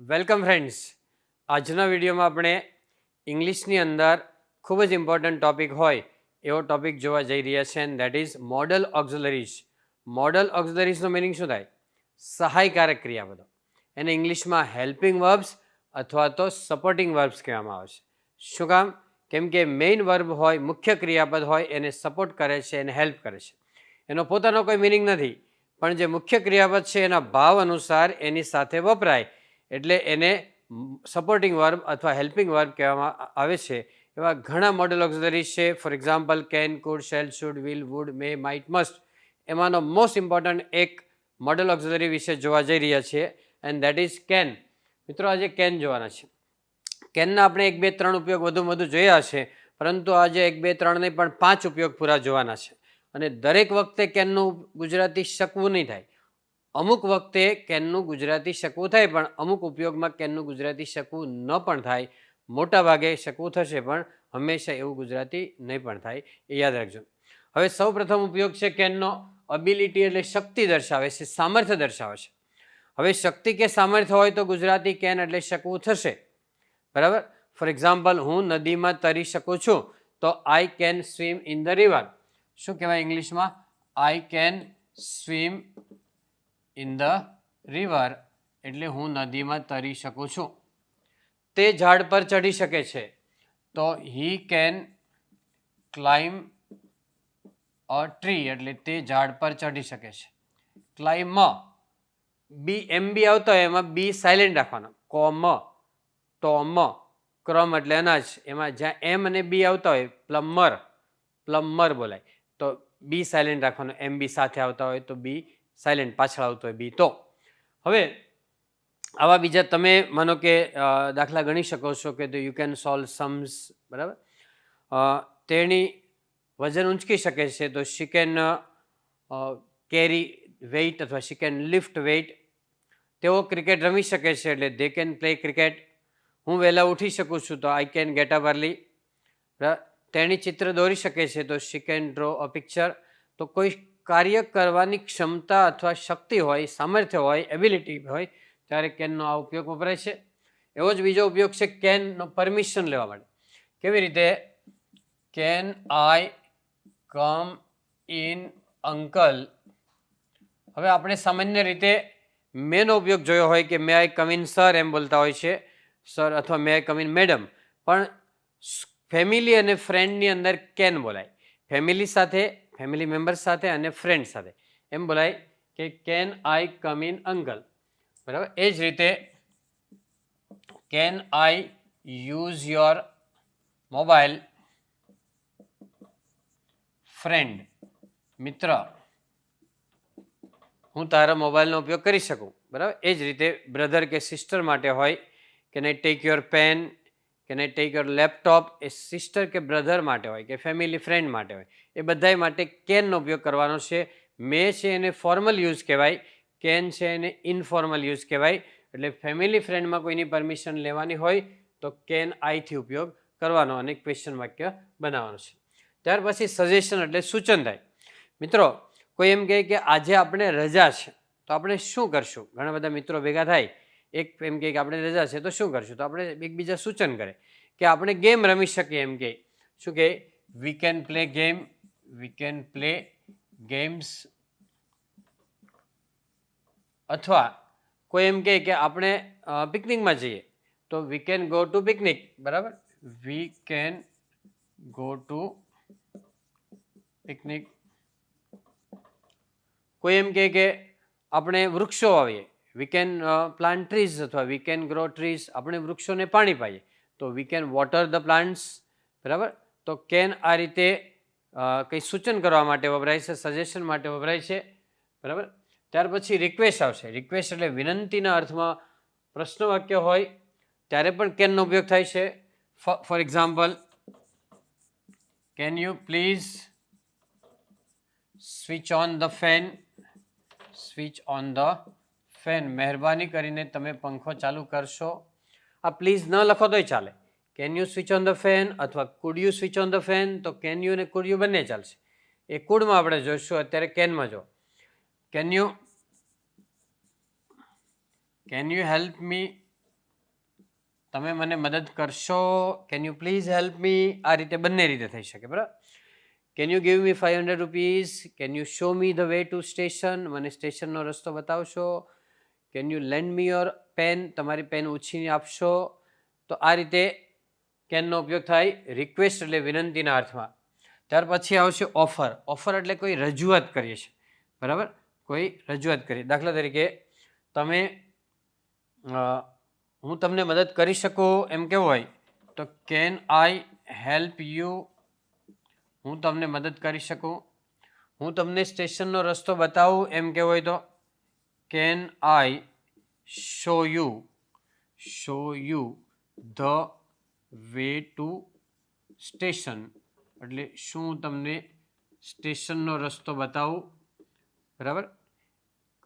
Welcome friends આજના વિડીયોમાં આપણે ઇંગ્લિશની અંદર ખૂબ જ ઇમ્પોર્ટન્ટ ટોપિક હોય એવો ટોપિક જોવા જઈ રહ્યા છે and that is modal auxiliaries modal ઓક્ઝલરીઝનો meaning શું થાય? સહાયકારક ક્રિયાપદો. એને ઇંગ્લિશમાં હેલ્પિંગ વર્બ્સ અથવા તો સપોર્ટિંગ વર્બ્સ કહેવામાં આવે છે. શું કામ? કેમ કે મેઇન વર્બ હોય, મુખ્ય ક્રિયાપદ હોય, એને સપોર્ટ કરે છે, એને હેલ્પ કરે છે. એનો પોતાનો કોઈ મિનિંગ નથી, પણ જે મુખ્ય ક્રિયાપદ છે, એના ભાવ અનુસાર એની સાથે વપરાય. એટલે એને સપોર્ટિંગ વર્બ અથવા હેલ્પિંગ વર્બ કહેવામાં આવે છે. એવા ઘણા મોડલ ઓક્ઝલરીઝ છે. For example can could shall should will would may might must એમાંનો most important એક મોડલ ઓક્ઝલરી વિશે જોવા જઈ રહ્યા છીએ એન્ડ દેટ ઇઝ કેન મિત્રો, આજે કેન જોવાના છે. કેનના આપણે એક બે ત્રણ ઉપયોગ વધુ વધુ જોયા છે, પરંતુ આજે એક બે ત્રણ નહીં, પણ પાંચ ઉપયોગ પૂરા જોવાના છે. અને દરેક વખતે કેનનું ગુજરાતી શકવું નહીં થાય. અમુક વખતે કેનનું ગુજરાતી શકવું થાય, પણ અમુક ઉપયોગમાં કેનનું ગુજરાતી શકવું ન પણ થાય. મોટા ભાગે શકવું થશે, પણ હંમેશા એવું ગુજરાતી નહીં પણ થાય, એ યાદ રાખજો. હવે સૌ પ્રથમ ઉપયોગ છે કેનનો અબિલિટી એટલે શક્તિ દર્શાવે છે, સામર્થ્ય દર્શાવે છે. હવે શક્તિ કે સામર્થ્ય હોય તો ગુજરાતી કેન એટલે શકવું થશે. બરાબર? ફોર એક્ઝામ્પલ હું નદીમાં તરી શકું છું, તો I can swim in the river શું કહેવાય ઇંગ્લિશમાં? I can swim in the river એટલે હું નદીમાં તરી શકું છું. તે ઝાડ પર ચડી શકે છે. તો he can climb a tree એટલે તે ઝાડ પર ચડી શકે છે. ક્લાઇમ્બ બી એમ બી આવતો હોય એમાં બી સાયલેન્ટ રાખવાનો. કોમ ટોમ ક્રમ એટલે અનાજ. એમાં જ્યાં એમ અને બી આવતા હોય પ્લમ્બર પ્લમ્બર બોલાય. તો બી સાયલેન્ટ રાખવાનો. એમ બી સાથે આવતા હોય તો બી સાયલેન્ટ પાછળ આવતો હોય બી તો હવે આવા બીજા તમે માનો કે દાખલા ગણી શકો છો કે યુ કેન સોલ્વ સમ્સ બરાબર? તેણી વજન ઊંચકી શકે છે તો શી કેન કેરી વેઇટ અથવા શી કેન લિફ્ટ વેઇટ તેઓ ક્રિકેટ રમી શકે છે એટલે દે કેન પ્લે ક્રિકેટ હું વહેલા ઉઠી શકું છું તો I can get up early તેણી ચિત્ર દોરી શકે છે તો she can draw a picture તો કોઈ કાર્ય કરવાની ક્ષમતા અથવા શક્તિ હોય, સામર્થ્ય હોય એબિલિટી હોય, ત્યારે કેનનો આ ઉપયોગ વપરાય છે એવો જ બીજો ઉપયોગ છે કેનનો પરમિશન લેવા માટે. કેવી રીતે? Can I come in uncle. હવે આપણે સામાન્ય રીતે મેનો ઉપયોગ જોયો હોય કે મે આઈ કમ ઇન સર એમ બોલતા હોય છે, સર અથવા may I come in madam. પણ ફેમિલી અને ફ્રેન્ડની અંદર કેન બોલાય. ફેમિલી સાથે ફેમિલી મેમ્બર્સ સાથે અને ફ્રેન્ડ સાથે. એમ બોલાય કે, can I come in uncle બરાબર? એ જ રીતે, can I use your mobile friend? મિત્ર, હું તારા મોબાઈલનો ઉપયોગ કરી શકું? બરાબર? એ જ રીતે બ્રધર કે સિસ્ટર માટે હોય કે, નહીં, ટેક યોર પેન કે નહીં ટેક યોર લેપટોપ એ સિસ્ટર કે બ્રધર માટે હોય, કે ફેમિલી ફ્રેન્ડ માટે હોય, એ બધાય માટે કેનનો ઉપયોગ કરવાનો છે. મે છે એને ફોર્મલ યુઝ કહેવાય કેન છે એને ઇનફોર્મલ યુઝ કહેવાય. એટલે ફેમિલી ફ્રેન્ડમાં કોઈની પરમિશન લેવાની હોય, તો કેન આઈથી ઉપયોગ કરવાનો અને ક્વેશ્ચન વાક્ય બનાવવાનો છે. ત્યાર પછી સજેશન એટલે સૂચન થાય. મિત્રો, કોઈ એમ કહે કે આજે આપણે રજા છે, તો આપણે શું કરશું? ઘણા બધા મિત્રો ભેગા થાય એક એમ કે આપણે રજા છે તો શું કરશું? તો આપણે એકબીજા સૂચન કરે કે આપણે ગેમ રમી શકીએ એમ કે. શું કે? We can play game we can play games અથવા કોઈ એમ કહે કે આપણે પિકનિકમાં જઈએ તો we can go to picnic બરાબર? We can go to picnic કોઈ એમ કહે કે આપણે વૃક્ષો વાવીએ વી કેન પ્લાન્ટ ટ્રીઝ અથવા વી કેન ગ્રો ટ્રીઝ આપણે વૃક્ષોને પાણી પાઈએ. તો we can water the plants બરાબર? તો કેન આ રીતે કંઈ સૂચન કરવા માટે વપરાય છે સજેશન માટે વપરાય છે. બરાબર? ત્યાર પછી રિક્વેસ્ટ આવશે. રિક્વેસ્ટ એટલે વિનંતીના અર્થમાં પ્રશ્ન વાક્ય હોય, ત્યારે પણ કેનનો ઉપયોગ થાય છે. For example can you please switch on the fan switch on the fan, મહેરબાની કરીને તમે પંખો ચાલુ કરશો. આ પ્લીઝ ન લખો તોય ચાલે. Can you switch on the fan અથવા could you switch on the fan તો કેન યુ અને કુડ યુ બંને ચાલશે. એ કુડમાં આપણે જોઈશું. અત્યારે કેનમાં જો can you can you help me તમે મને મદદ કરશો? Can you please help me આ રીતે બંને રીતે થઈ શકે, બરાબર? Can you give me five hundred rupees can you show me the way to station મને સ્ટેશનનો રસ્તો બતાવશો. Can you lend me your pen તમારી પેન ઉછીને આપશો? તો આ રીતે કેનનો ઉપયોગ થાય રિક્વેસ્ટ એટલે વિનંતીના અર્થમાં. ત્યાર પછી આવશે ઓફર ઓફર એટલે કોઈ રજૂઆત કરીએ છીએ. બરાબર? કોઈ રજૂઆત કરીએ. દાખલા તરીકે તમે હું તમને મદદ કરી શકું એમ કેવું હોય તો કેન આઈ હેલ્પ યુ હું તમને મદદ કરી શકું. હું તમને સ્ટેશનનો રસ્તો બતાવું એમ કેવું હોય તો can I show you show you the way to station એટલે શું હું તમને સ્ટેશનનો રસ્તો બતાવું? બરાબર?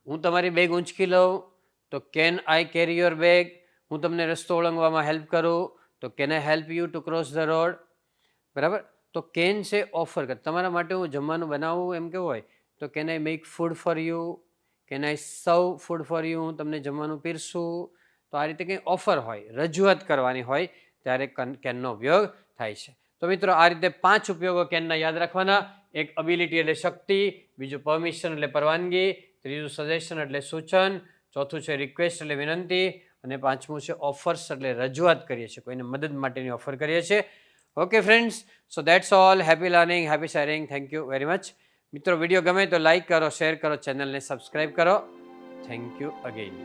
હું તમારી બેગ ઊંચકી લઉં, તો can I carry your bag હું તમને રસ્તો ઓળંગવામાં હેલ્પ કરું, તો can I help you to cross the road બરાબર? તો કેન છે ઓફર કર તમારા માટે હું જમવાનું બનાવું એમ કેવું હોય, તો can I make food for you can I serve food for you હું તમને જમવાનું પીરશું તો આ રીતે કંઈ ઓફર હોય, રજૂઆત કરવાની હોય, ત્યારે કન કેનનો ઉપયોગ થાય છે. તો મિત્રો, આ રીતે પાંચ ઉપયોગો કેનના યાદ રાખવાના. એક અબિલિટી એટલે શક્તિ, બીજું પરમિશન એટલે પરવાનગી, ત્રીજું સજેશન એટલે સૂચન, ચોથું છે રિક્વેસ્ટ એટલે વિનંતી, અને પાંચમું છે ઓફર્સ એટલે રજૂઆત કરીએ છીએ. કોઈને મદદ માટેની ઓફર કરીએ છીએ. Okay friends so that's all happy learning happy sharing thank you very much મિત્રો વીડિયો ગમે તો લાઈક કરો શેર કરો ચેનલને સબસ્ક્રાઈબ કરો. Thank you again